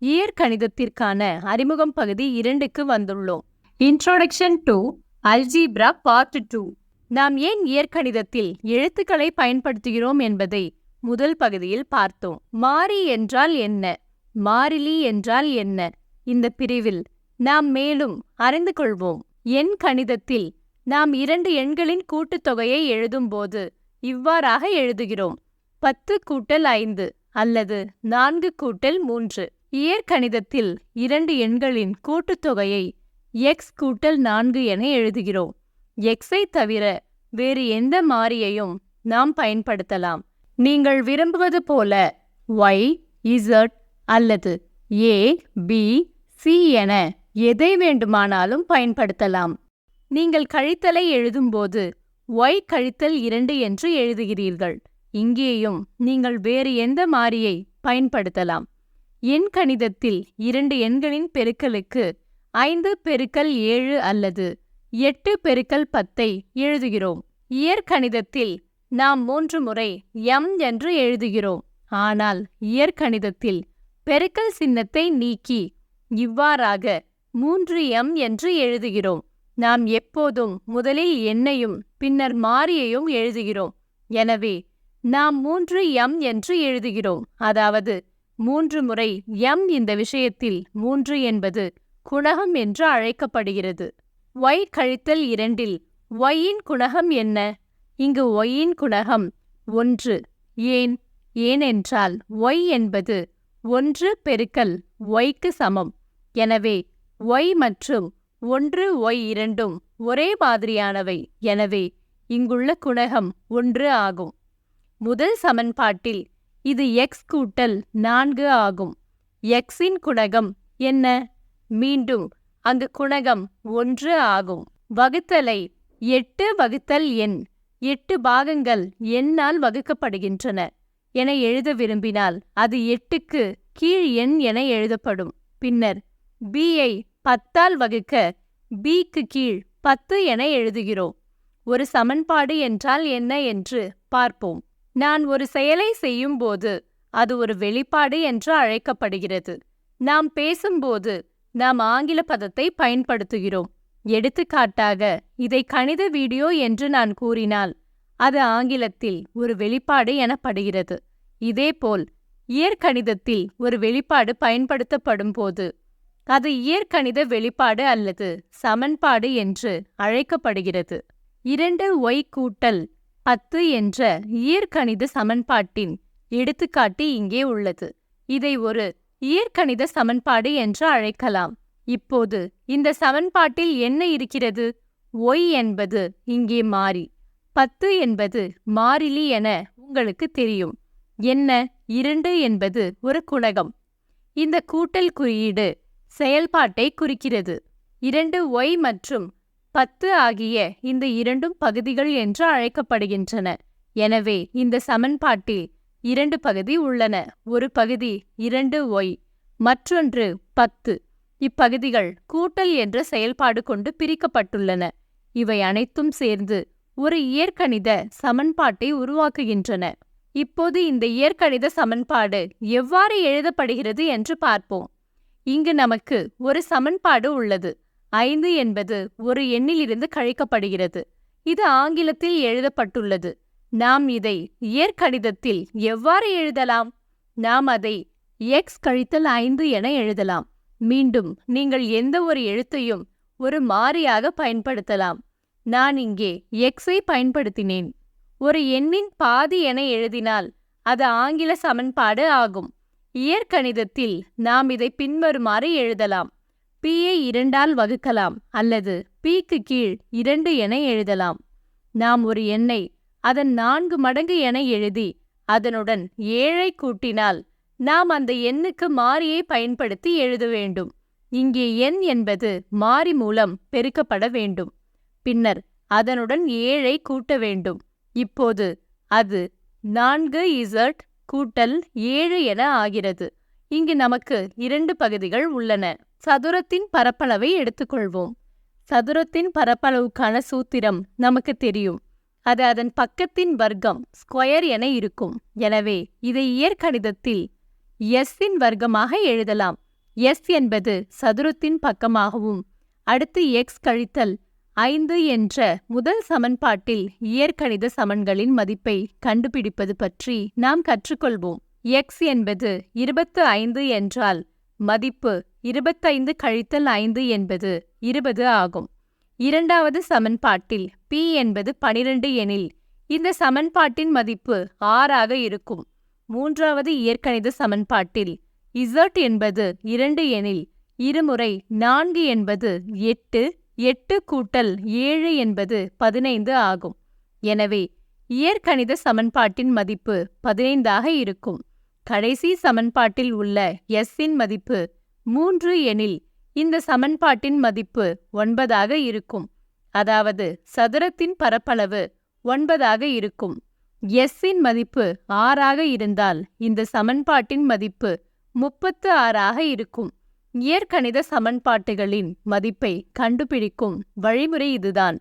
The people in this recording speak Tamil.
இயற்கணிதத்திற்கான அறிமுகம் பகுதி இரண்டுக்கு வந்துள்ளோம். Introduction to algebra part two நாம் ஏன் இயற்கணிதத்தில் எழுத்துக்களை பயன்படுத்துகிறோம் என்பதை முதல் பகுதியில் பார்த்தோம். மாறி என்றால் என்ன? மாறிலி என்றால் என்ன? இந்த பிரிவில் நாம் மேலும் அறிந்து கொள்வோம். எண் கணிதத்தில் நாம் இரண்டு எண்களின் கூட்டுத்தொகையை எழுதும்போது இவ்வாறாக எழுதுகிறோம். பத்து கூட்டல் ஐந்து அல்லது நான்கு கூட்டல் மூன்று. இயற்கணிதத்தில் இரண்டு எண்களின் கூட்டுத்தொகையை எக்ஸ் கூட்டல் நான்கு என எழுதுகிறோம். எக்ஸை தவிர வேறு எந்த மாறியையும் நாம் பயன்படுத்தலாம். நீங்கள் விரும்புவது போல ஒய் இசட் அல்லது ஏ பி சி என எதை வேண்டுமானாலும் பயன்படுத்தலாம். நீங்கள் கழித்தலை எழுதும்போது ஒய் கழித்தல் இரண்டு என்று எழுதுகிறீர்கள். இங்கேயும் நீங்கள் வேறு எந்த மாறியை பயன்படுத்தலாம். எண் கணிதத்தில் இரண்டு எண்களின் பெருக்கலுக்கு ஐந்து பெருக்கல் ஏழு அல்லது எட்டு பெருக்கல் பத்தை எழுதுகிறோம். இயற்கணிதத்தில் நாம் மூன்று முறை எம் என்று எழுதுகிறோம். ஆனால் இயற்கணிதத்தில் பெருக்கல் சின்னத்தை நீக்கி இவ்வாறாக மூன்று எம் என்று எழுதுகிறோம். நாம் எப்போதும் முதலில் எண்ணையும் பின்னர் மாறியையும் எழுதுகிறோம். எனவே நாம் மூன்று எம் என்று எழுதுகிறோம். அதாவது மூன்று முறை எம் இந்த விஷயத்தில் மூன்று என்பது குணகம் என்று அழைக்கப்படுகிறது. ஒய் கழித்தல் இரண்டில் ஒய்யின் குணகம் என்ன? இங்கு ஒய்யின் குணகம் ஒன்று. ஏன்? ஏனென்றால் ஒய் என்பது ஒன்று பெருக்கல் ஒய்க்கு சமம். எனவே ஒய் மற்றும் ஒன்று ஒய் இரண்டும் ஒரே மாதிரியானவை. எனவே இங்குள்ள குணகம் ஒன்று ஆகும். முதல் சமன்பாட்டில் இது எக்ஸ் கூட்டல் நான்கு ஆகும். எக்ஸின் குணகம் என்ன? மீண்டும் அங்கு குணகம் ஒன்று ஆகும். வகுத்தலை எட்டு வகுத்தல் எண் எட்டு பாகங்கள் எண்ணால் வகுக்கப்படுகின்றன என எழுத விரும்பினால் அது எட்டுக்கு கீழ் எண் என எழுதப்படும். பின்னர் பியை பத்தால் வகுக்க பிக்கு கீழ் பத்து என எழுதுகிறோம். ஒரு சமன்பாடு என்றால் என்ன என்று பார்ப்போம். நான் ஒரு செயலை செய்யும்போது அது ஒரு வெளிப்பாடு என்று அழைக்கப்படுகிறது. நாம் பேசும்போது நாம் ஆங்கில பதத்தை பயன்படுத்துகிறோம். எடுத்துக்காட்டாக இதை கணித வீடியோ என்று நான் கூறினால் அது ஆங்கிலத்தில் ஒரு வெளிப்பாடு எனப்படுகிறது. இதேபோல் இயற்கணிதத்தில் ஒரு வெளிப்பாடு பயன்படுத்தப்படும் போது அது இயற்கணித வெளிப்பாடு அல்லது சமன்பாடு என்று அழைக்கப்படுகிறது. இரண்டு ஒய் கூட்டல் பத்து என்ற இயற்கணித சமன்பாட்டின் எடுத்துக்காட்டு இங்கே உள்ளது. இதை ஒரு இயற்கணித சமன்பாடு என்று அழைக்கலாம். இப்போது இந்த சமன்பாட்டில் என்ன இருக்கிறது? ஒய் என்பது இங்கே மாறி பத்து என்பது மாறிலி என உங்களுக்கு தெரியும். என்ன? இரண்டு என்பது ஒரு குணகம். இந்த கூட்டல் குறியீடு செயல்பாட்டை குறிக்கிறது. இரண்டு ஒய் மற்றும் பத்து ஆகிய இந்த இரண்டும் பகுதிகள் என்று அழைக்கப்படுகின்றன. எனவே இந்த சமன்பாட்டில் இரண்டு பகுதி உள்ளன. ஒரு பகுதி இரண்டு ஒய் மற்றொன்று பத்து. இப்பகுதிகள் கூட்டல் என்ற செயல்பாடு கொண்டு பிரிக்கப்பட்டுள்ளன. இவை அனைத்தும் சேர்ந்து ஒரு இயற்கணித சமன்பாட்டை உருவாக்குகின்றன. இப்போது இந்த இயற்கணித சமன்பாடு எவ்வாறு எழுதப்படுகிறது என்று பார்ப்போம். இங்கு நமக்கு ஒரு சமன்பாடு உள்ளது. ஐந்து என்பது ஒரு எண்ணிலிருந்து கழிக்கப்படுகிறது. இது ஆங்கிலத்தில் எழுதப்பட்டுள்ளது. நாம் இதை இயற்கணிதத்தில் எவ்வாறு எழுதலாம்? நாம் அதை எக்ஸ் கழித்தல் ஐந்து என எழுதலாம். மீண்டும் நீங்கள் எந்த ஒரு எழுத்தையும் ஒரு மாறியாக பயன்படுத்தலாம். நான் இங்கே எக்ஸை பயன்படுத்தினேன். ஒரு எண்ணின் பாதி என எழுதினால் அது ஆங்கில சமன்பாடு ஆகும். இயற்கணிதத்தில் நாம் இதை பின்வருமாறு எழுதலாம். பியை இரண்டால் வகுக்கலாம் அல்லது பிக்கு கீழ் இரண்டு என எழுதலாம். நாம் ஒரு எண்ணை அதன் நான்கு மடங்கு என எழுதி அதனுடன் ஏழை கூட்டினால் நாம் அந்த எண்ணுக்கு மாறியை பயன்படுத்தி எழுத வேண்டும். இங்கே எண் என்பது மாறி மூலம் பெருக்கப்பட வேண்டும். பின்னர் அதனுடன் ஏழை கூட்ட வேண்டும். இப்போது அது நான்கு இசட் கூட்டல் ஏழு என ஆகிறது. இங்கு நமக்கு இரண்டு பகுதிகள் உள்ளன. சதுரத்தின் பரப்பளவை எடுத்துக்கொள்வோம். சதுரத்தின் பரப்பளவுக்கான சூத்திரம் நமக்கு தெரியும். அது அதன் பக்கத்தின் வர்க்கம் ஸ்கொயர் என இருக்கும். எனவே இதை இயற்கணிதத்தில் எஸ்ஸின் வர்க்கமாக எழுதலாம். எஸ் என்பது சதுரத்தின் பக்கமாகவும் அடுத்து எக்ஸ் கழித்தல் ஐந்து என்ற முதல் சமன்பாட்டில் இயற்கணித சமன்களின் மதிப்பை கண்டுபிடிப்பது பற்றி நாம் கற்றுக்கொள்வோம். எக்ஸ் என்பது இருபத்து ஐந்து என்றால் மதிப்பு இருபத்தைந்து கழித்தல் ஐந்து என்பது இருபது ஆகும். இரண்டாவது சமன்பாட்டில் பி என்பது பனிரெண்டு எனில் இந்த சமன்பாட்டின் மதிப்பு ஆறாக இருக்கும். மூன்றாவது இயற்கணித சமன்பாட்டில் இசட் என்பது இரண்டு எனில் இருமுறை நான்கு என்பது எட்டு எட்டு கூட்டல் ஏழு என்பது பதினைந்து ஆகும். எனவே இயற்கணித சமன்பாட்டின் மதிப்பு பதினைந்தாக இருக்கும். கடைசி சமன்பாட்டில் உள்ள எஸ்ஸின் மதிப்பு மூன்று எனில் இந்த சமன்பாட்டின் மதிப்பு ஒன்பதாக இருக்கும். அதாவது சதுரத்தின் பரப்பளவு ஒன்பதாக இருக்கும். எஸ்ஸின் மதிப்பு ஆறாக இருந்தால் இந்த சமன்பாட்டின் மதிப்பு முப்பத்து ஆறாக இருக்கும். இயற்கணித சமன்பாட்டுகளின் மதிப்பை கண்டுபிடிக்கும் வழிமுறை இதுதான்.